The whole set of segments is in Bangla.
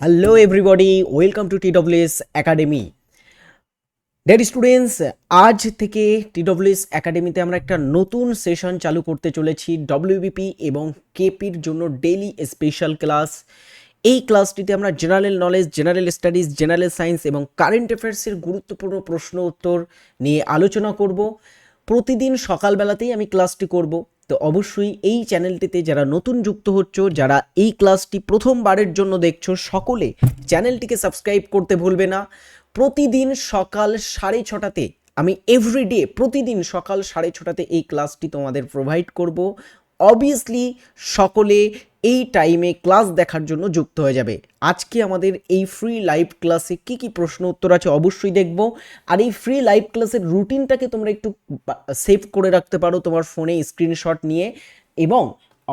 Hello everybody welcome to TWS academy dear students আজ থেকে টিডব্লিউএস একাডেমিতে আমরা একটা নতুন সেশন চালু করতে চলেছি ডব্লিউবিপি এবং কেপির জন্য ডেইলি স্পেশাল ক্লাস এই ক্লাসটিতে আমরা general knowledge general studies general science এবং কারেন্ট অ্যাফেয়ার্সের গুরুত্বপূর্ণ প্রশ্ন উত্তর নিয়ে আলোচনা করব। প্রতিদিন সকালবেলাতেই আমি ক্লাসটি করব। তো অবশ্যই এই চ্যানেলটিতে যারা নতুন যুক্ত হচ্ছ, যারা এই ক্লাসটি প্রথমবারের জন্য দেখছ, সকলে চ্যানেলটিকে সাবস্ক্রাইব করতে ভুলবে না। প্রতিদিন সকাল সাড়ে ছটাতে, আমি এভরিডে প্রতিদিন সকাল সাড়ে ছটাতে এই ক্লাসটি তোমাদের প্রোভাইড করব। অবভিয়াসলি সকলে এই টাইমে ক্লাস দেখার জন্য যুক্ত হয়ে যাবে। আজকে আমাদের এই ফ্রি লাইভ ক্লাসে কি কি প্রশ্ন উত্তর আছে অবশ্যই দেখব। আর এই ফ্রি লাইভ ক্লাসের রুটিনটাকে তোমরা একটু সেভ করে রাখতে পারো তোমার ফোনে স্ক্রিনশট নিয়ে। এবং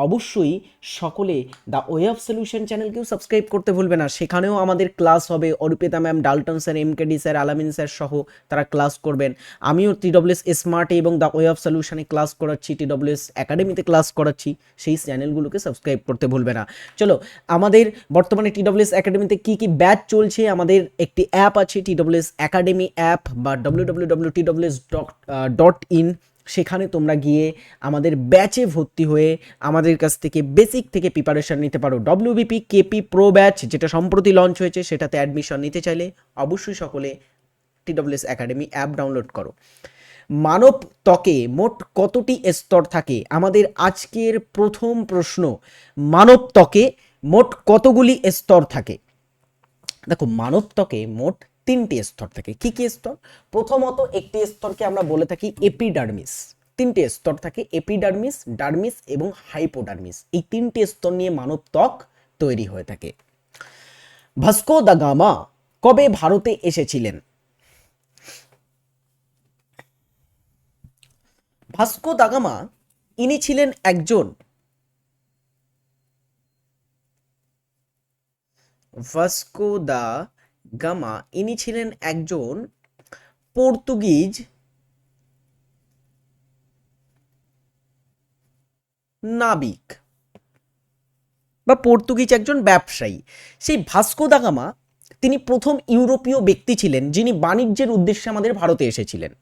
অবশ্যই সকলে দ্য ওয়ে অফ সলিউশন চ্যানেলকেও সাবস্ক্রাইব করতে ভুলবে না। সেখানেও আমাদের ক্লাস হবে Arpita ma'am, Dalton sir M KD sir, Alamin sir সহ তারা ক্লাস করবেন। আমিও টিডব্লিউএস স্মার্টে এবং দ্য ওয়ে অফ সলিউশনে ক্লাস করাচ্ছি, টিডব্লিউএস একাডেমিতে ক্লাস করাচ্ছি, সেই চ্যানেলগুলোকে সাবস্ক্রাইব করতে ভুলবে না। চলো, আমাদের বর্তমানে টিডব্লিউএস একাডেমিতে কী কী ব্যাচ চলছে? আমাদের একটি অ্যাপ আছে, টিডব্লিউএস একাডেমি অ্যাপ বা W W W TWS dot dot in সেখানে তোমরা গিয়ে আমাদের ব্যাচে ভর্তি হয়ে আমাদের কাছ থেকে বেসিক থেকে প্রিপারেশন নিতে পারো। ডব্লিউবিপি কেপি প্রো ব্যাচ যেটা সম্প্রতি লঞ্চ হয়েছে, সেটাতে অ্যাডমিশন নিতে চাইলে অবশ্যই সকলে টিডব্লিউএস একাডেমি অ্যাপ ডাউনলোড করো। মানব ত্বকে মোট কতটি স্তর থাকে? আমাদের আজকের প্রথম প্রশ্ন, মানব ত্বকে মোট কতগুলি স্তর থাকে? দেখো, মানব ত্বকে মোট তিনটি স্তর থাকে। কি কি স্তর? প্রথমত একটি স্তরকে আমরা বলে থাকি এপিডার্মিস তিনটে স্তর থাকে এপিডার্মিস ডার্মিস এবং হাইপোডার্মিস এই তিনটি স্তর নিয়ে মানব ত্বক তৈরি হয়ে থাকে। ভাস্কো দা গামা কবে ভারতে এসেছিলেন? ভাস্কো দা গামা, ইনি ছিলেন একজন ভাস্কো দা গামা, ইনি ছিলেন একজন পর্তুগিজ নাবিক বা পর্তুগিজ একজন ব্যবসায়ী। সেই ভাস্কো দা গামা তিনি প্রথম ইউরোপীয় ব্যক্তি ছিলেন, যিনি বাণিজ্যের উদ্দেশ্যে আমাদের ভারতে এসেছিলেন।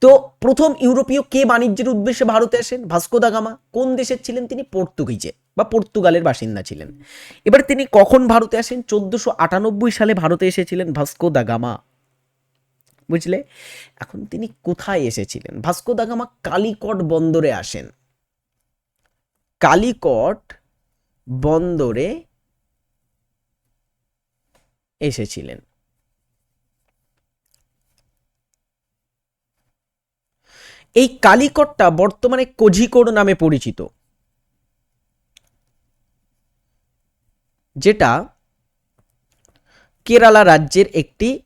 তো প্রথম ইউরোপীয় কে বাণিজ্যের উদ্দেশ্যে ভারতে আসেন? Vasco da Gama. কোন দেশের ছিলেন তিনি? পর্তুগিজে। বা পর্তুগালের বাসিন্দা ছিলেন। এবার তিনি কখন ভারতে আসেন? চোদ্দশো আটানব্বই সালে ভারতে এসেছিলেন ভাস্কো দা গামা। বুঝলে? এখন তিনি কোথায় এসেছিলেন? ভাস্কো দা গামা কালিকট বন্দরে আসেন। কালিকট বন্দরে এসেছিলেন। এই কালিকটটা বর্তমানে কোঝিকোড নামে পরিচিত। যেটা কেরালা রাজ্যের একটি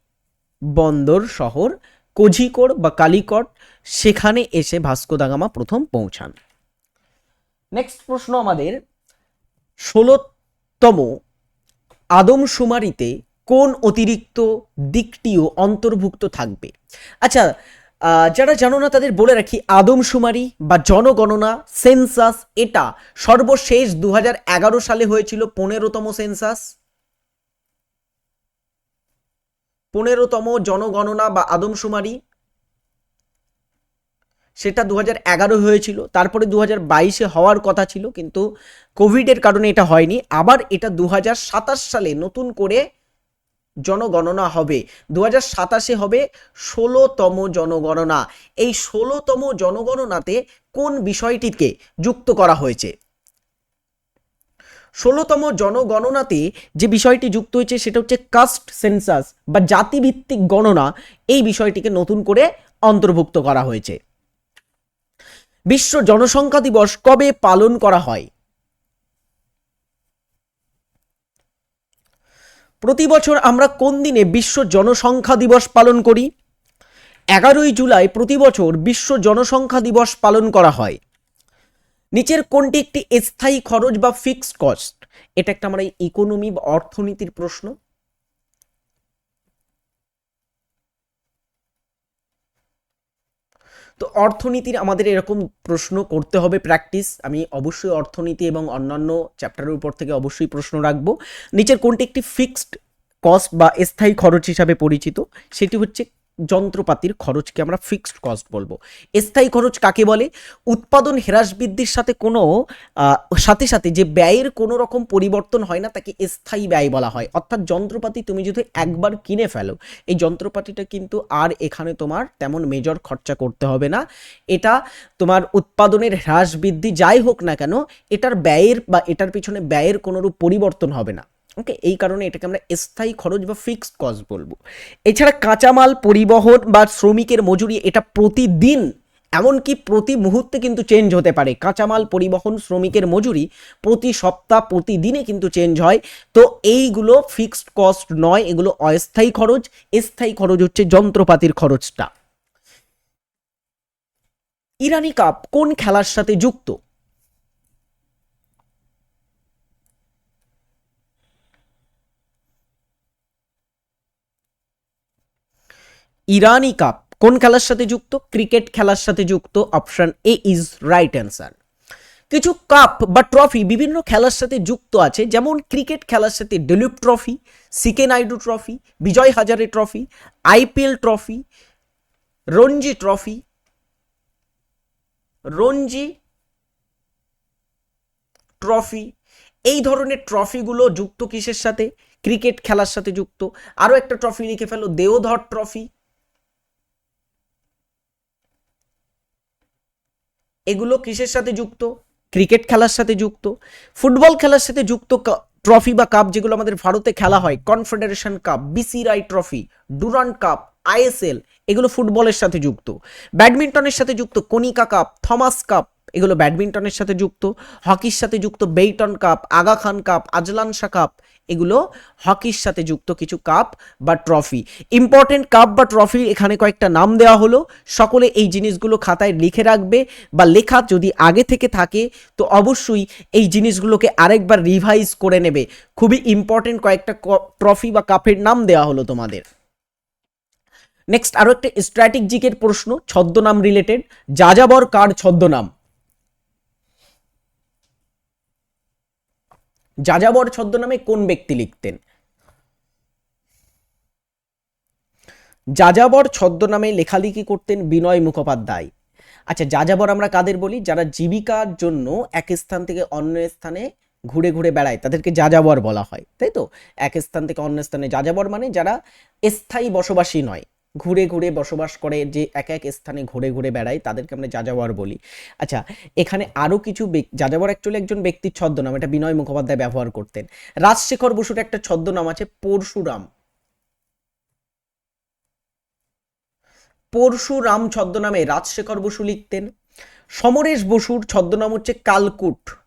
বন্দর শহর, কোঝিকোড বা কালিকট, সেখানে এসে ভাস্কো দা গামা প্রথম পৌঁছান। নেক্সট প্রশ্ন আমাদের, ষোলোতম আদমশুমারিতে কোন অতিরিক্ত দিকটিও অন্তর্ভুক্ত থাকবে? আচ্ছা যারা জানো না, তাদের বলে রাখি, আদমশুমারি বা জনগণনা, সেন্সাস এটা সর্বশেষ দু হাজার এগারো সালে হয়েছিল পনেরোতম সেন্সাস। পনেরোতম জনগণনা বা আদমশুমারি, সেটা দু এগারো হয়েছিল। তারপরে দু বাইশে হওয়ার কথা ছিল, কিন্তু কোভিডের কারণে এটা হয়নি। আবার এটা দু সালে নতুন করে জনগণনা হবে। দু সাতাশে হবে ষোলোতম জনগণনা। এই ষোলোতম জনগণনাতে কোন বিষয়টিকে যুক্ত করা হয়েছে? ষোলোতম জনগণনাতে যে বিষয়টি যুক্ত হয়েছে সেটা হচ্ছে কাস্ট সেন্সাস বা জাতিভিত্তিক গণনা। এই বিষয়টিকে নতুন করে অন্তর্ভুক্ত করা হয়েছে। বিশ্ব জনসংখ্যা দিবস কবে পালন করা হয়? প্রতি বছর আমরা কোন দিনে বিশ্ব জনসংখ্যা দিবস পালন করি? এগারোই জুলাই প্রতি বছর বিশ্ব জনসংখ্যা দিবস পালন করা হয়। নিচের কোনটি একটি স্থায়ী খরচ বা ফিক্সড কস্ট এটা একটা আমরা ইকোনমি বা অর্থনীতির প্রশ্ন। তো অর্থনীতির আমাদের এরকম প্রশ্ন করতে হবে প্র্যাকটিস আমি অবশ্যই অর্থনীতি এবং অন্যান্য চ্যাপ্টারের উপর থেকে অবশ্যই প্রশ্ন রাখব। নিচের কোনটি একটি ফিক্সড কস্ট বা স্থায়ী খরচ হিসাবে পরিচিত? সেটি হচ্ছে যন্ত্রপাতির খরচকে আমরা ফিক্সড কস্ট বলব। স্থায়ী খরচ কাকে বলে? উৎপাদন হ্রাস বৃদ্ধির সাথে কোনো সাথে সাথে যে ব্যয়ের কোনো রকম পরিবর্তন হয় না, তাকে স্থায়ী ব্যয় বলা হয়। অর্থাৎ যন্ত্রপাতি তুমি যদি একবার কিনে ফেলো, এই যন্ত্রপাতিটা কিন্তু আর এখানে তোমার তেমন মেজর খরচা করতে হবে না। এটা তোমার উৎপাদনের হ্রাস বৃদ্ধি যাই হোক না কেন, এটার ব্যয়ের বা এটার পিছনে ব্যয়ের কোনোরূপ পরিবর্তন হবে না। ওকে এই কারণে এটাকে আমরা স্থায়ী খরচ বা ফিক্সড কস্ট বলব। এছাড়া কাঁচামাল পরিবহন বা শ্রমিকের মজুরি এটা প্রতিদিন, এমনকি প্রতি মুহূর্তে কিন্তু চেঞ্জ হতে পারে। কাঁচামাল পরিবহন শ্রমিকের মজুরি প্রতি সপ্তাহ প্রতিদিনে কিন্তু চেঞ্জ হয়। তো এইগুলো ফিক্সড কস্ট নয়, এগুলো অস্থায়ী খরচ। স্থায়ী খরচ হচ্ছে যন্ত্রপাতির খরচটা। ইরানি কাপ কোন খেলার সাথে যুক্ত? ইরানি কাপ কোন খেলার সাথে যুক্ত? ক্রিকেট খেলার সাথে যুক্ত? Option A is right answer কিছু কাপ বা ট্রফি বিভিন্ন খেলার সাথে যুক্ত আছে, যেমন ক্রিকেট খেলার সাথে Duleep trophy CK Naidu trophy Vijay Hazare trophy IPL trophy Ranji trophy Ranji trophy এই ধরনের ট্রফিগুলো যুক্ত কিসের সাথে? ক্রিকেট খেলার সাথে যুক্ত। আরও একটা ট্রফি লিখে ফেলো, দেওধর ট্রফি এগুলো কিসের সাথে যুক্ত? ক্রিকেট খেলার সাথে যুক্ত? ফুটবল খেলার সাথে যুক্ত ট্রফি বা কাপ যেগুলো আমাদের ভারতে খেলা হয় confederation cup BC Roy trophy Durand cup ISL এগুলো ফুটবলের সাথে যুক্ত। ব্যাডমিন্টনের সাথে যুক্ত কনিকা কাপ থমাস কাপ এগুলো ব্যাডমিন্টনের সাথে যুক্ত। হকির সাথে যুক্ত Beighton cup Aga Khan cup Azlan Shah cup এগুলো হকির সাথে যুক্ত কিছু কাপ বা ট্রফি। ইম্পর্টেন্ট কাপ বা ট্রফি এখানে কয়েকটা নাম দেওয়া হলো। সকলে এই জিনিসগুলো খাতায় লিখে রাখবে বা লেখা যদি আগে থেকে থাকে, তো অবশ্যই এই জিনিসগুলোকে আরেকবার রিভাইজ করে নেবে। খুবই ইম্পর্টেন্ট কয়েকটা ট্রফি বা কাপের নাম দেওয়া হলো তোমাদের। নেক্সট আরও একটা স্ট্র্যাটেজিকের প্রশ্ন, ছদ্মনাম রিলেটেড যাযাবর কার ছদ্মনাম? যাযাবর ছদ্মনামে কোন ব্যক্তি লিখতেন? যাযাবর ছদ্মনামে লেখালেখি করতেন বিনয় মুখোপাধ্যায়। আচ্ছা যাযাবর আমরা কাদের বলি? যারা জীবিকার জন্য এক স্থান থেকে অন্য স্থানে ঘুরে ঘুরে বেড়ায়, তাদেরকে যাযাবর বলা হয়, তাই তো? এক স্থান থেকে অন্য স্থানে যাযাবর মানে যারা স্থায়ী বসবাসী নয়। ঘুরে ঘুরে বসবাস করে, যে এক এক স্থানে ঘুরে ঘুরে বেড়ায়, তাদেরকে আমরা যাযাবর বলি। আচ্ছা এখানে আরও কিছু যাযাবর অ্যাকচুয়ালি একজন ব্যক্তির ছদ্মনাম, এটা বিনয় মুখোপাধ্যায় ব্যবহার করতেন। রাজশেখর বসুর একটা ছদ্মনাম আছে, পরশুরাম। পরশুরাম ছদ্মনামে রাজশেখর বসু লিখতেন। সমরেশ বসুর ছদ্মনাম হচ্ছে কালকুট।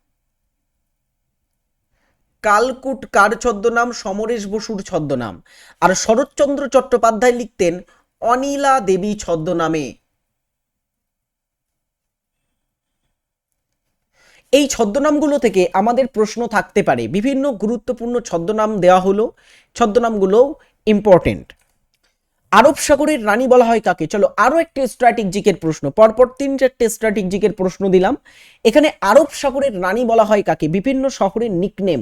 কালকুট কার ছদ্মনাম, সমরেশ বসুর ছদ্মনাম। আর শরৎচন্দ্র চট্টোপাধ্যায় লিখতেন, অনিলা দেবী ছদ্মনামে। এই ছদ্মনামগুলো থেকে আমাদের প্রশ্ন থাকতে পারে। বিভিন্ন গুরুত্বপূর্ণ ছদ্মনাম দেওয়া হলো। ছদ্মনামগুলো ইম্পর্টেন্ট আরব সাগরের রানী বলা হয় কাকে? চলো আরও একটা স্ট্র্যাটেজিকের প্রশ্ন। পরপর তিন চারটে স্ট্র্যাটেজিকের প্রশ্ন দিলাম। এখানে আরব সাগরের রানী বলা হয় কাকে? বিভিন্ন শহরের নিকনেম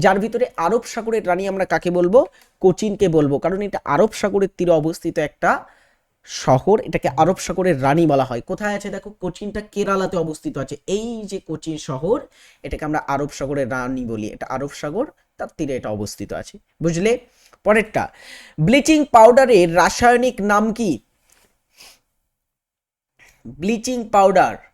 যার ভিতরে আরব সাগরের রানী আমরা কাকে বলব? কোচিনকে বলব। কারণ এটা আরব সাগরের তীরে অবস্থিত একটা শহর, এটাকে আরব সাগরের রানী বলা হয়। কোথায় আছে? দেখো, কোচিনটা কেরালাতে অবস্থিত আছে। এই যে কোচিন শহর, এটাকে আমরা আরব সাগরের রানী বলি। এটা আরব সাগর, তার তীরে এটা অবস্থিত আছে। বুঝলে? পরেরটা, ব্লিচিং পাউডারের রাসায়নিক নাম কি? Bleaching powder.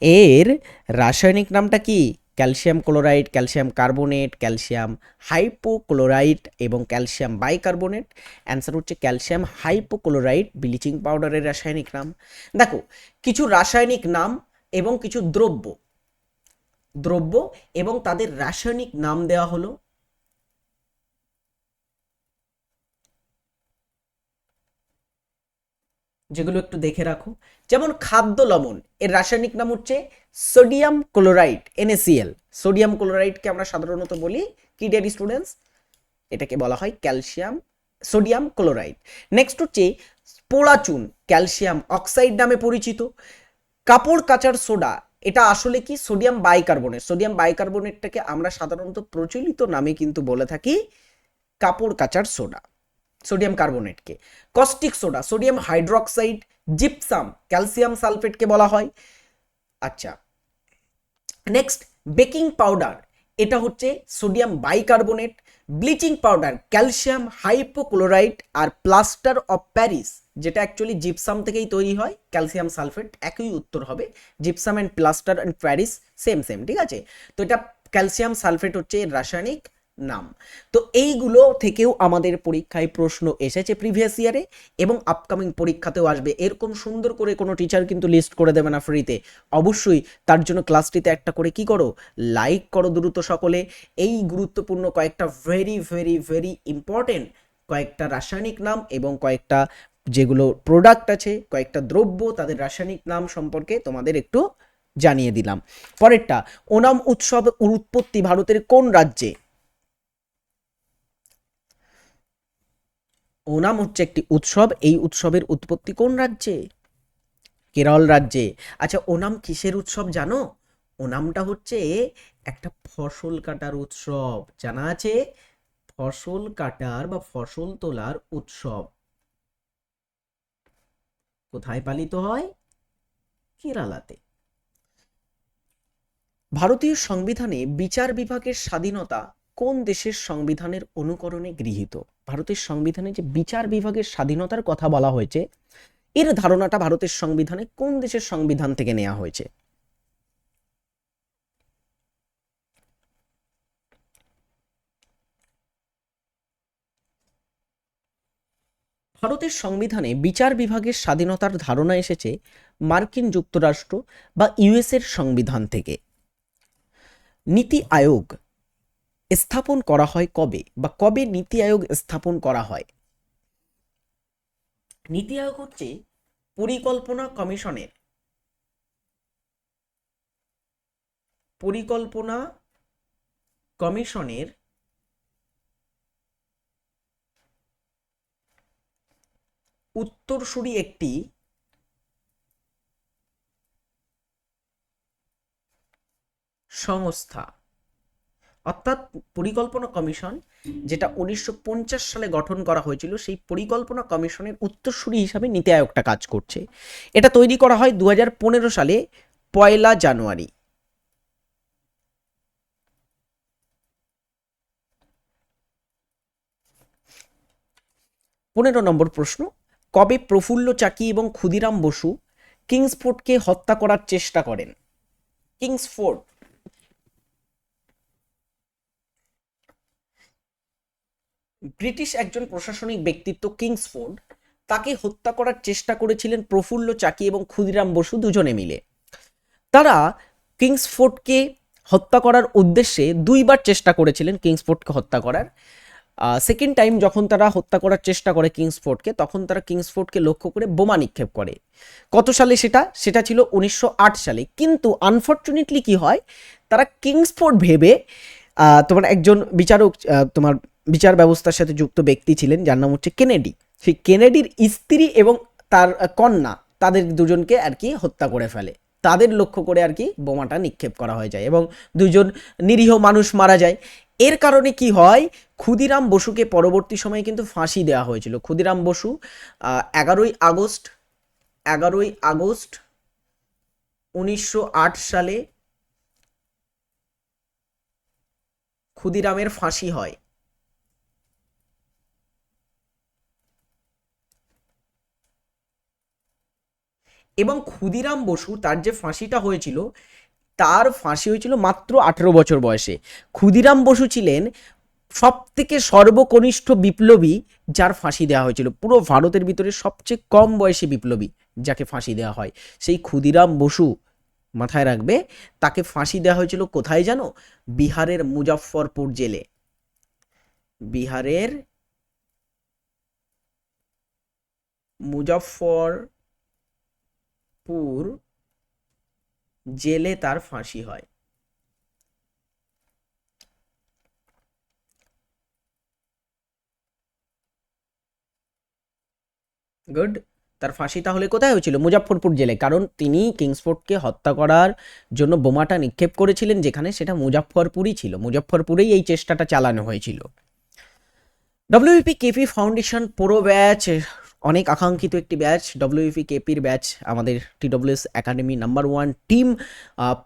এর রাসায়নিক নামটা কি? Calcium chloride, calcium carbonate, calcium hypochloride এবং ক্যালসিয়াম বাইকার্বোনেট। অ্যান্সার হচ্ছে ক্যালসিয়াম হাইপোক্লোরাইড ব্লিচিং পাউডারের রাসায়নিক নাম। দেখো, কিছু রাসায়নিক নাম এবং কিছু দ্রব্য। দ্রব্য এবং তাদের রাসায়নিক নাম দেওয়া হলো। যেগুলো একটু দেখে রাখো। যেমন খাদ্য লবণ, এর রাসায়নিক নাম হচ্ছে সোডিয়াম ক্লোরাইড এনএসিএল সোডিয়াম ক্লোরাইডকে আমরা সাধারণত বলি কি ডিয়ার স্টুডেন্টস, এটাকে বলা হয় ক্যালসিয়াম, সোডিয়াম ক্লোরাইড। নেক্সট হচ্ছে পোড়া চুন ক্যালসিয়াম অক্সাইড নামে পরিচিত। কাপড় কাচার সোডা, এটা আসলে কি সোডিয়াম বাইকার্বনেট? সোডিয়াম বাইকার্বনেটটাকে আমরা সাধারণত প্রচলিত নামে কিন্তু বলে থাকি কাপড় কাচার soda. Sodium কার্বনেটকে। Caustic soda, sodium hydroxide, gypsum, calcium সালফেটকে বলা হয়। আচ্ছা নেক্সট, বেকিং পাউডার। এটা হচ্ছে sodium bicarbonate, bleaching powder, calcium, hypochloride R plaster of Paris, যেটা অ্যাকচুয়ালি জিপসাম থেকেই তৈরি হয়। ক্যালসিয়াম সালফেট একই উত্তর হবে। Gypsum and plaster and Paris same same ঠিক আছে? তো এটা ক্যালসিয়াম সালফেট হচ্ছে রাসায়নিক নাম। তো এইগুলো থেকেও আমাদের পরীক্ষায় প্রশ্ন এসেছে প্রিভিয়াস ইয়ারে এবং আপকামিং পরীক্ষাতেও আসবে। এরকম সুন্দর করে কোনো টিচার কিন্তু লিস্ট করে দেবে না ফ্রিতে অবশ্যই তার জন্য ক্লাসটিতে একটা করে কি করো? লাইক করো দ্রুত সকলে। এই গুরুত্বপূর্ণ কয়েকটা ভেরি ভেরি ভেরি ইম্পর্টেন্ট কয়েকটা রাসায়নিক নাম এবং কয়েকটা যেগুলো প্রোডাক্ট আছে, কয়েকটা দ্রব্য তাদের রাসায়নিক নাম সম্পর্কে তোমাদের একটু জানিয়ে দিলাম। পরেরটা, ওনাম উৎসব উৎপত্তি ভারতের কোন রাজ্যে? ওনাম হচ্ছে একটি উৎসব। এই উৎসবের উৎপত্তি কোন রাজ্যে? কেরল রাজ্যে। আচ্ছা ওনাম কিসের উৎসব জানো? ওনামটা হচ্ছে একটা ফসল কাটার উৎসব। জানা আছে? ফসল কাটার বা ফসল তোলার উৎসব। কোথায় পালিত হয়? কেরালাতে। ভারতীয় সংবিধানে বিচার বিভাগের স্বাধীনতা কোন দেশের সংবিধানের অনুকরণে গৃহীত? ভারতের সংবিধানে যে বিচার বিভাগের স্বাধীনতার কথা বলা হয়েছে, এর ধারণাটা ভারতের সংবিধানে কোন দেশের সংবিধান থেকে নেওয়া হয়েছে? ভারতের সংবিধানে বিচার বিভাগের স্বাধীনতার ধারণা এসেছে মার্কিন যুক্তরাষ্ট্র বা ইউএসের সংবিধান থেকে। নীতি আয়োগ স্থাপন করা হয় কবে বা কবে নীতি আয়োগ স্থাপন করা হয়? নীতি আয়োগ হচ্ছে পরিকল্পনা কমিশনের। পরিকল্পনা কমিশনের উত্তরসূরি একটি সংস্থা। অর্থাৎ পরিকল্পনা কমিশন, যেটা উনিশশো পঞ্চাশ সালে গঠন করা হয়েছিল, সেই পরিকল্পনা কমিশনের উত্তরসূরি হিসাবে নীতি আয়োগটা কাজ করছে। এটা তৈরি করা হয় দু হাজার পনেরো সালে, পয়লা জানুয়ারি। পনেরো নম্বর প্রশ্ন, কবে প্রফুল্ল চাকি এবং ক্ষুদিরাম বসু কিংসফোর্ডকে হত্যা করার চেষ্টা করেন? কিংসফোর্ড ব্রিটিশ একজন প্রশাসনিক ব্যক্তিত্ব কিংসফোর্ড, তাকে হত্যা করার চেষ্টা করেছিলেন প্রফুল্ল চাকি এবং ক্ষুদিরাম বসু দুজনে মিলে। তারা কিংসফোর্ডকে হত্যা করার উদ্দেশ্যে দুইবার চেষ্টা করেছিলেন কিংসফোর্ডকে হত্যা করার। সেকেন্ড টাইম যখন তারা হত্যা করার চেষ্টা করে কিংসফোর্ডকে, তখন তারা কিংসফোর্ডকে লক্ষ্য করে বোমা নিক্ষেপ করে। কত সালে সেটা? সেটা ছিল উনিশশো আট সালে। কিন্তু আনফর্চুনেটলি কি হয়? তারা কিংসফোর্ড ভেবে তোমার একজন বিচারক তোমার বিচার ব্যবস্থার সাথে যুক্ত ব্যক্তি ছিলেন, যার নাম হচ্ছে কেনেডি। সেই কেনেডির স্ত্রী এবং তার কন্যা, তাদের দুজনকে আর কি হত্যা করে ফেলে। তাদের লক্ষ্য করে আর কি বোমাটা নিক্ষেপ করা হয়ে যায় এবং দুজন নিরীহ মানুষ মারা যায়। এর কারণে কি হয়, ক্ষুদিরাম বসুকে পরবর্তী সময়ে কিন্তু ফাঁসি দেওয়া হয়েছিল। ক্ষুদিরাম বসু এগারোই আগস্ট এগারোই আগস্ট উনিশশো আট সালে ক্ষুদিরামের ফাঁসি হয়। এবং ক্ষুদিরাম বসু তার যে ফাঁসিটা হয়েছিল, তার ফাঁসি হয়েছিল মাত্র আঠেরো বছর বয়সে। ক্ষুদিরাম বসু ছিলেন সব থেকে সর্বকনিষ্ঠ বিপ্লবী যার ফাঁসি দেওয়া হয়েছিল। পুরো ভারতের ভিতরে সবচেয়ে কম বয়সী বিপ্লবী যাকে ফাঁসি দেওয়া হয়। সেই ক্ষুদিরাম বসু মাথায় রাখবে, তাকে ফাঁসি দেওয়া হয়েছিল কোথায় জানো? বিহারের মুজাফফরপুর জেলে। বিহারের মুজাফফরপুর জেলে তার ফাঁসি হয়। গুড। তার ফাঁসি তাহলে কোথায় হয়েছিল? মুজাফরপুর জেলে। কারণ তিনি কিংসফোর্ডকে হত্যা করার জন্য বোমাটা নিক্ষেপ করেছিলেন যেখানে সেটা মুজাফরপুরই ছিল। মুজাফরপুরেই এই চেষ্টাটা চালানো হয়েছিল। ডব্লিউপি কেপি ফাউন্ডেশন পুরো ব্যাচ অনেক আকাঙ্ক্ষিত একটি ব্যাচ ডব্লিউপি কেপির ব্যাচ, আমাদের TWS academy number one team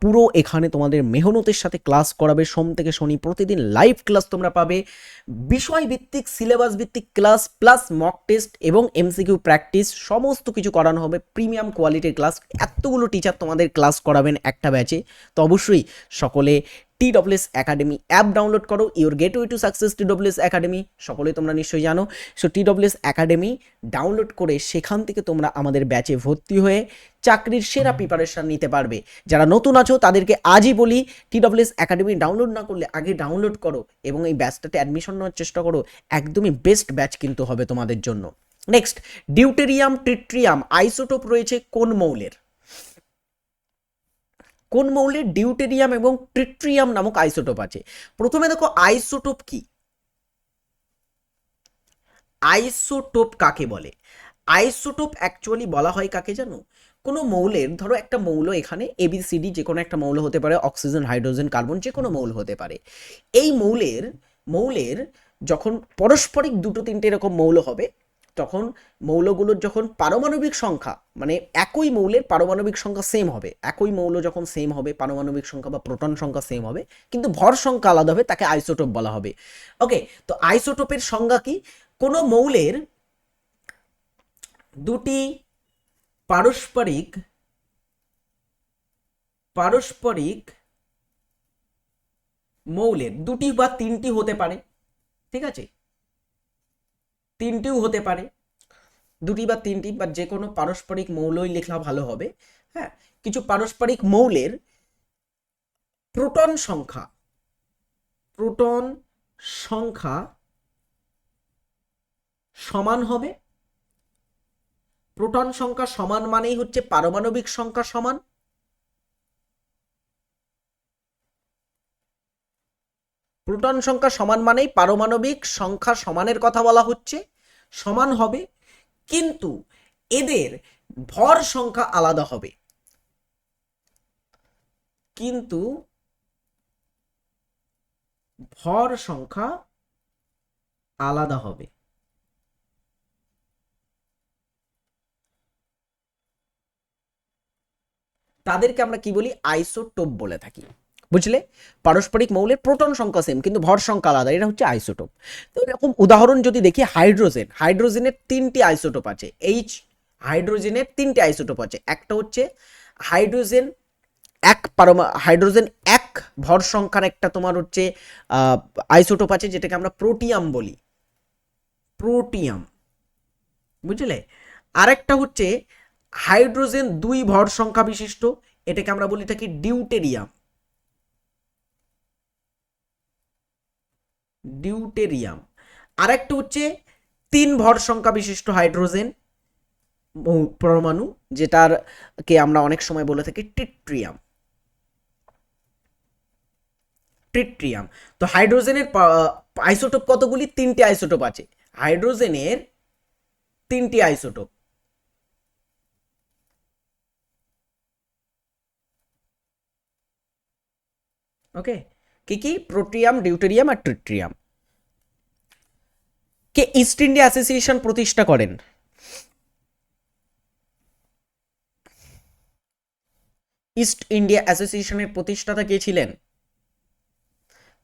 পুরো এখানে তোমাদের মেহনতের সাথে ক্লাস করাবে। সোম থেকে শনি প্রতিদিন লাইভ ক্লাস তোমরা পাবে। বিষয়ভিত্তিক সিলেবাস ভিত্তিক ক্লাস প্লাস মক টেস্ট এবং এমসিকিউ প্র্যাকটিস সমস্ত কিছু করানো হবে। প্রিমিয়াম কোয়ালিটির ক্লাস এতগুলো টিচার তোমাদের ক্লাস করাবেন একটা ব্যাচে তো অবশ্যই সকলে T WS academy app download করো your get way to success T WS academy সকলেই তোমরা নিশ্চয়ই জানো। So T WS academy download করে সেখান থেকে তোমরা আমাদের ব্যাচে ভর্তি হয়ে চাকরির সেরা প্রিপারেশন নিতে পারবে। যারা নতুন আছো তাদেরকে আজই বলি টি ডব্লিউএস একাডেমি ডাউনলোড না করলে আগে ডাউনলোড করো এবং এই ব্যাচটাতে অ্যাডমিশন নেওয়ার চেষ্টা করো একদমই বেস্ট ব্যাচ কিন্তু হবে তোমাদের জন্য। নেক্সট ডিউটেরিয়াম ট্রিট্রিয়াম আইসোটোপ রয়েছে কোন মৌলের? কোন মৌলের ডিউটেরিয়াম এবং ট্রিট্রিয়াম নামক আইসোটোপ আছে? প্রথমে দেখো, আইসোটোপ কি? আইসোটোপ কাকে বলে? আইসোটোপ অ্যাকচুয়ালি বলা হয় কাকে জানো? কোনো মৌলের, ধরো একটা মৌল এখানে এবিসিডি যে কোনো একটা মৌল হতে পারে অক্সিজেন হাইড্রোজেন কার্বন যে কোনো মৌল হতে পারে। এই মৌলের মৌলের যখন পারস্পরিক দুটো তিনটে এরকম মৌল হবে তখন মৌলগুলোর যখন পারমাণবিক সংখ্যা মানে একই মৌলের পারমাণবিক সংখ্যা সেম হবে, একই মৌল যখন সেম হবে, পারমাণবিক সংখ্যা বা প্রোটন সংখ্যা সেম হবে, কিন্তু ভর সংখ্যা আলাদা হবে, তাকে আইসোটোপ বলা হবে। ওকে তো আইসোটোপের সংজ্ঞা কি? কোনো মৌলের দুটি পারস্পরিক পারস্পরিক মৌলের দুটি বা তিনটি হতে পারে, ঠিক আছে? তিনটিও হতে পারে। দুটি বা তিনটি বা যে কোনো পারস্পরিক মৌলই লেখা ভালো হবে হ্যাঁ? কিছু পারস্পরিক মৌলের প্রোটন সংখ্যা প্রোটন সংখ্যা সমান হবে। প্রোটন সংখ্যা সমান মানেই হচ্ছে পারমাণবিক সংখ্যা সমান। প্রোটন সংখ্যা সমান মানেই পারমাণবিক সংখ্যা সমানের কথা বলা হচ্ছে, সমান হবে, কিন্তু এদের ভর সংখ্যা আলাদা হবে। কিন্তু ভর সংখ্যা আলাদা হবে। তাদেরকে আমরা কি বলি? আইসোটোপ বলে থাকি। বুঝলে? পারস্পরিক মৌলের প্রোটন সংখ্যা সেম কিন্তু ভর সংখ্যা আলাদা, এটা হচ্ছে আইসোটোপ। তো এরকম উদাহরণ যদি দেখি, হাইড্রোজেন, হাইড্রোজেনের তিনটি আইসোটোপ আছে এইচ হাইড্রোজেনের তিনটি আইসোটোপ আছে, একটা হচ্ছে হাইড্রোজেন এক পারমা, হাইড্রোজেন এক ভর সংখ্যার একটা তোমার হচ্ছে আইসোটোপ আছে, যেটাকে আমরা প্রোটিয়াম বলি। প্রোটিয়াম, বুঝলে? আরেকটা হচ্ছে হাইড্রোজেন দুই ভর সংখ্যা বিশিষ্ট, এটাকে আমরা বলি থাকি ডিউটেরিয়াম। ডিউটেরিয়াম। আরেকটা হচ্ছে তিন ভর সংখ্যা বিশিষ্ট হাইড্রোজেন পরমাণু যেটার কে আমরা অনেক সময় বলে থাকি ট্রিট্রিয়াম ট্রিট্রিয়াম তো হাইড্রোজেনের আইসোটোপ কতগুলি? তিনটি আইসোটোপ আছে। হাইড্রোজেনের তিনটি আইসোটোপ। ওকে? কি প্রোটিয়াম ডিউটেরিয়াম আর ট্রিট্রিয়াম কে ইস্ট ইন্ডিয়া অ্যাসোসিয়েশন প্রতিষ্ঠা করেন? ইস্ট ইন্ডিয়া অ্যাসোসিয়েশনের প্রতিষ্ঠাতা কে ছিলেন?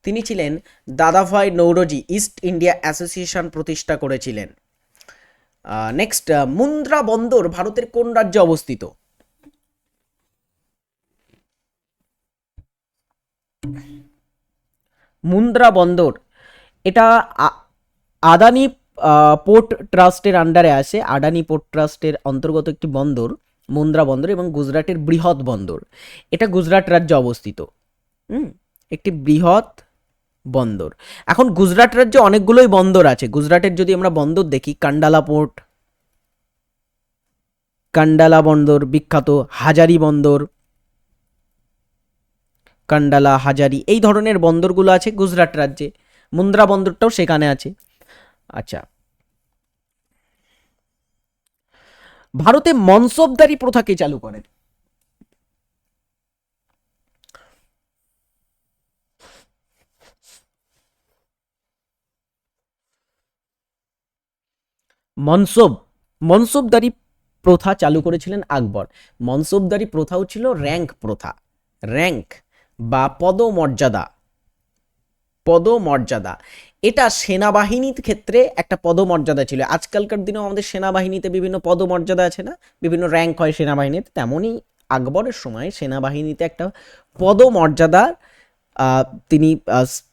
তিনি ছিলেন দাদাভাই নৌরজি ইস্ট ইন্ডিয়া অ্যাসোসিয়েশন প্রতিষ্ঠা করেছিলেন। নেক্সট মুন্দ্রা বন্দর ভারতের কোন রাজ্যে অবস্থিত? মুন্দ্রা বন্দর, এটা আদানি পোর্ট ট্রাস্টের আন্ডারে আসে আদানি পোর্ট ট্রাস্টের অন্তর্গত একটি বন্দর, মুন্দ্রা বন্দর এবং গুজরাটের বৃহৎ বন্দর। এটা গুজরাট রাজ্যে অবস্থিত। হুম? একটি বৃহৎ বন্দর। এখন গুজরাট রাজ্যে অনেকগুলোই বন্দর আছে। গুজরাটের যদি আমরা বন্দর দেখি, কান্ডালা পোর্ট, কান্ডালা বন্দর, বিখ্যাত হাজারি বন্দর কান্ডালা, হাজারি, এই ধরনের বন্দরগুলো আছে গুজরাট রাজ্যে। মুন্দ্রা বন্দরটাও সেখানে আছে। আচ্ছা। ভারতে মনসবদারি প্রথা কে চালু করেন? মনসব, মনসবদারি প্রথা চালু করেছিলেন আকবর। মনসবদারি প্রথাও ছিল র্যাঙ্ক প্রথা। র্যাঙ্ক। বা পদমর্যাদা। পদমর্যাদা। এটা সেনাবাহিনীর ক্ষেত্রে একটা পদমর্যাদা ছিল। আজকালকার দিনেও আমাদের সেনাবাহিনীতে বিভিন্ন পদমর্যাদা আছে না? বিভিন্ন র্যাঙ্ক হয় সেনাবাহিনীতে। তেমনই আকবরের সময় সেনাবাহিনীতে একটা পদমর্যাদা আহ, তিনি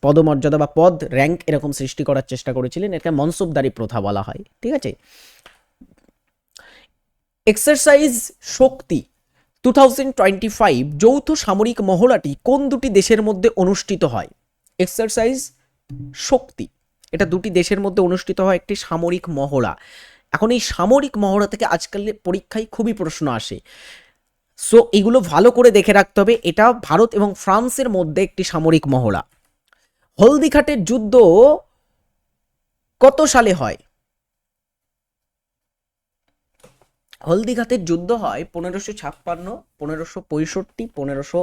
পদমর্যাদা বা পদ র্যাঙ্ক এরকম সৃষ্টি করার চেষ্টা করেছিলেন। এটা মনসবদারি প্রথা বলা হয়। ঠিক আছে? এক্সারসাইজ শক্তি। টু যৌথ সামরিক মহড়াটি কোন দুটি দেশের মধ্যে অনুষ্ঠিত হয়? এক্সারসাইজ শক্তি। এটা দুটি দেশের মধ্যে অনুষ্ঠিত হয়, একটি সামরিক মহড়া এখন এই সামরিক মহড়া থেকে আজকালের পরীক্ষায় খুবই প্রশ্ন আসে। সো এগুলো ভালো করে দেখে রাখতে হবে। এটা ভারত এবং ফ্রান্সের মধ্যে একটি সামরিক মহড়া হলদিঘাটের যুদ্ধ কত সালে হয়? হলদিঘাটের যুদ্ধ হয় পনেরোশো ছাপ্পান্ন, পনেরোশো পঁয়ষট্টি, পনেরোশো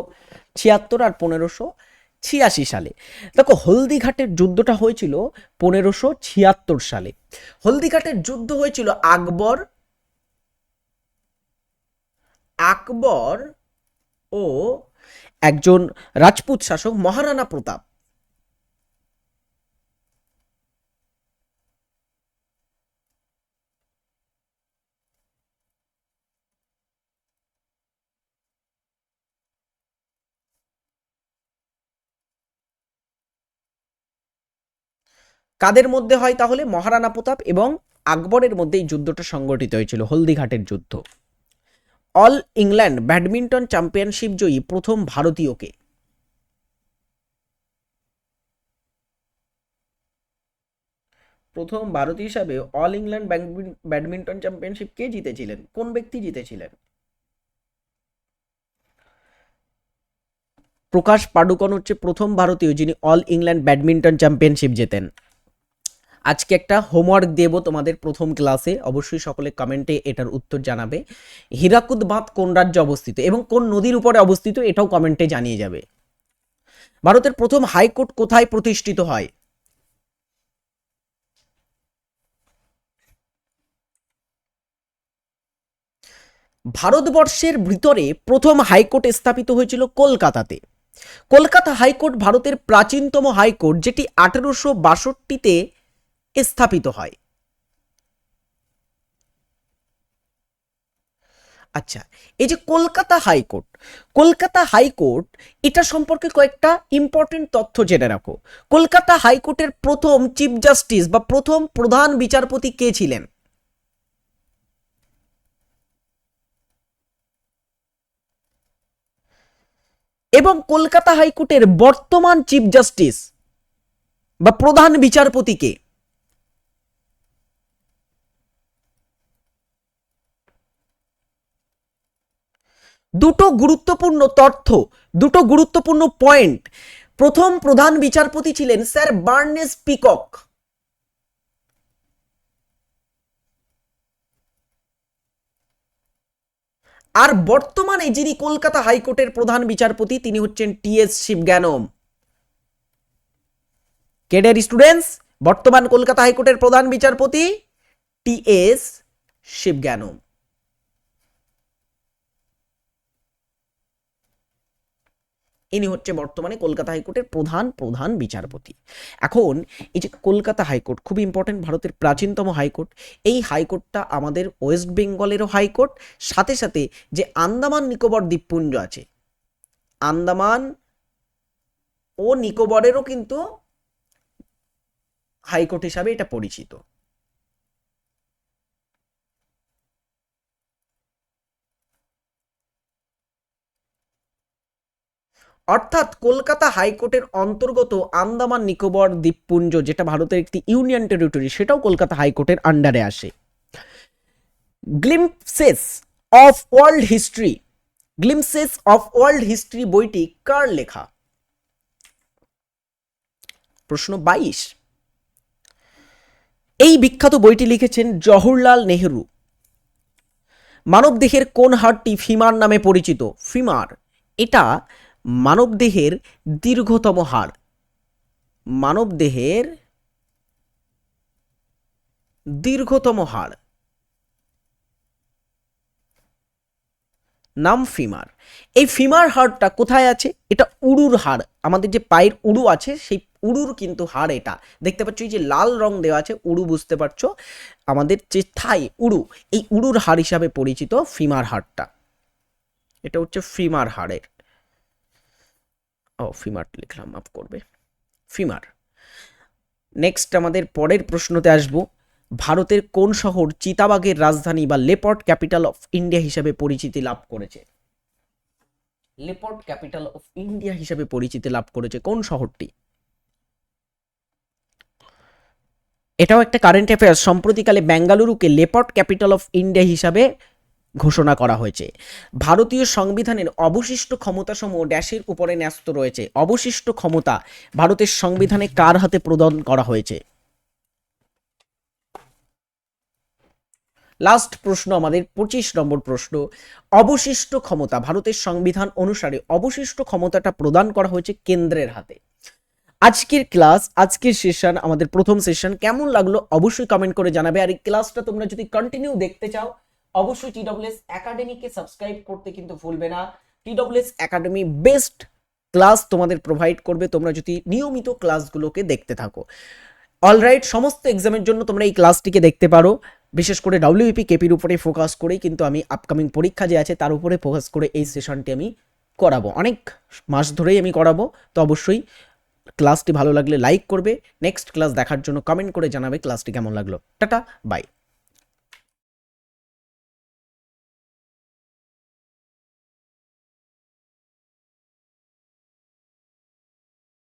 ছিয়াত্তর আর পনেরোশো ছিয়াশি সালে। দেখো, হলদিঘাটের যুদ্ধটা হয়েছিল পনেরোশো ছিয়াত্তর সালে। হলদিঘাটের যুদ্ধ হয়েছিল আকবর আকবর ও একজন রাজপুত শাসক মহারানা প্রতাপ। কাদের মধ্যে হয় তাহলে? মহারানা প্রতাপ এবং আকবরের মধ্যে এই যুদ্ধটা সংগঠিত হয়েছিল, হলদিঘাটের যুদ্ধ। অল ইংল্যান্ড ব্যাডমিন্টন চ্যাম্পিয়নশিপ জয়ী প্রথম ভারতীয়কে। প্রথম ভারতীয় হিসাবে অল ইংল্যান্ড ব্যাডমিন- ব্যাডমিন্টন চ্যাম্পিয়নশিপ কে জিতেছিলেন। কোন ব্যক্তি জিতেছিলেন? প্রকাশ পাডুকন হচ্ছে প্রথম ভারতীয় যিনি অল ইংল্যান্ড ব্যাডমিন্টন চ্যাম্পিয়নশিপ জেতেন। আজকে একটা হোমওয়ার্ক দেব তোমাদের প্রথম ক্লাসে অবশ্যই সকলে কমেন্টে এটার উত্তর জানাবে। হীরাকুদ বাঁধ কোন রাজ্যে অবস্থিত এবং কোন নদীর উপরে অবস্থিত এটাও কমেন্টে জানিয়ে যাবে। ভারতের প্রথম হাইকোর্ট কোথায় প্রতিষ্ঠিত হয়? ভারতবর্ষের ভিতরে প্রথম হাইকোর্ট স্থাপিত হয়েছিল কলকাতাতে। কলকাতা হাইকোর্ট ভারতের প্রাচীনতম হাইকোর্ট, যেটি আঠেরোশো বাষট্টিতে স্থাপিত হয়। আচ্ছা এই যে কলকাতা হাইকোর্ট কলকাতা হাইকোর্ট, এটা সম্পর্কে কয়েকটা ইম্পর্টেন্ট তথ্য জেনে রাখো। কলকাতা হাইকোর্টের প্রথম চিফ জাস্টিস বা প্রথম প্রধান বিচারপতি কে ছিলেন? এবং কলকাতা হাইকোর্টের বর্তমান চিফ জাস্টিস বা প্রধান বিচারপতি কে? দুটো গুরুত্বপূর্ণ তথ্য, দুটো গুরুত্বপূর্ণ পয়েন্ট প্রথম প্রধান বিচারপতি ছিলেন স্যার বার্নেস পিকক। আর বর্তমানে যিনি কলকাতা হাইকোর্টের প্রধান বিচারপতি, তিনি হচ্ছেন টি এস শিবজ্ঞানম। কেডের স্টুডেন্টস বর্তমান কলকাতা হাইকোর্টের প্রধান বিচারপতি টি এস শিবজ্ঞানম। ইনি হচ্ছে বর্তমানে কলকাতা হাইকোর্টের প্রধান প্রধান বিচারপতি। এখন এই যে কলকাতা হাইকোর্ট, খুব ইম্পর্টেন্ট ভারতের প্রাচীনতম হাইকোর্ট, এই হাইকোর্টটা আমাদের ওয়েস্ট বেঙ্গলেরও হাইকোর্ট, সাথে সাথে যে আন্দামান নিকোবর দ্বীপপুঞ্জ আছে, আন্দামান ও নিকোবরেরও কিন্তু হাইকোর্ট হিসাবে এটা পরিচিত। অর্থাৎ কলকাতা হাইকোর্টের অন্তর্গত আন্দামান, নিকোবর, দ্বীপপুঞ্জ, যেটা ভারতের একটি ইউনিয়ন টেরিটরি সেটাও কলকাতা হাইকোর্টের আন্ডারে আসে। Glimpses of world history glimpses of world history বইটি কার লেখা? প্রশ্ন বাইশ। এই বিখ্যাত বইটি লিখেছেন জওহরলাল নেহেরু। মানবদেহের কোন হাড়টি ফিমার নামে পরিচিত। ফিমার, এটা মানবদেহের দীর্ঘতম হাড় মানবদেহের দীর্ঘতম হাড় নাম ফিমার। এই ফিমার হাড়টা কোথায় আছে? এটা উড়ুর হাড় আমাদের যে পায়ের উড়ু আছে, সেই উড়ুর কিন্তু হাড় এটা। দেখতে পাচ্ছ, এই যে লাল রং দেওয়া আছে উড়ু বুঝতে পারছ? আমাদের যে থাই উড়ু এই উড়ুর হাড় হিসাবে পরিচিত ফিমার হাড়টা এটা হচ্ছে ফিমার হাড়ের ও ফিমার লিখলাম, মাফ করবে। ফিমার। নেক্সট আমাদের পরের প্রশ্নতে আসব। ভারতের কোন শহর চিতাবাগের রাজধানী বা লেপট ক্যাপিটাল অফ ইন্ডিয়া হিসাবে পরিচিতি লাভ করেছে? লেপট ক্যাপিটাল অফ ইন্ডিয়া হিসাবে পরিচিতি লাভ করেছে কোন শহরটি? এটাও একটা কারেন্ট অ্যাফেয়ার্স সম্প্রতিকালে বেঙ্গালুরুকে লেপট ক্যাপিটাল অফ ইন্ডিয়া হিসাবে ঘোষণা করা হয়েছে। ভারতীয় সংবিধানের অবশিষ্ট ক্ষমতাসমূহ ড্যাশের উপরে ন্যস্ত রয়েছে। অবশিষ্ট ক্ষমতা ভারতের সংবিধানে কার হাতে প্রদান করা হয়েছে? লাস্ট প্রশ্ন, আমাদের পঁচিশ নম্বর প্রশ্ন। অবশিষ্ট ক্ষমতা, ভারতের সংবিধান অনুসারে অবশিষ্ট ক্ষমতাটা প্রদান করা হয়েছে কেন্দ্রের হাতে। আজকের ক্লাস, আজকের সেশন আমাদের প্রথম সেশন কেমন লাগল অবশ্যই কমেন্ট করে জানাবে। আর এই ক্লাসটা তোমরা যদি কন্টিনিউ দেখতে চাও অবশ্যই টিডব্লিউএস একাডেমিকে সাবস্ক্রাইব করতে কিন্তু ভুলবে না। টিডব্লিউএস একাডেমি বেস্ট ক্লাস তোমাদের প্রোভাইড করবে, তোমরা যদি নিয়মিত ক্লাসগুলোকে দেখতে থাকো। অলরাইট সমস্ত এক্সামের জন্য তোমরা এই ক্লাসটিকে দেখতে পারো। বিশেষ করে ডাব্লিউপি কেপির উপরে ফোকাস করেই কিন্তু আমি আপকামিং পরীক্ষা যে আছে, তার উপরে ফোকাস করে এই সেশনটি আমি করাবো। অনেক মাস ধরেই আমি করাবো, তো অবশ্যই ক্লাসটি ভালো লাগলে লাইক করবে। নেক্সট ক্লাস দেখার জন্য কমেন্ট করে জানাবে ক্লাসটি কেমন লাগল। Tata bye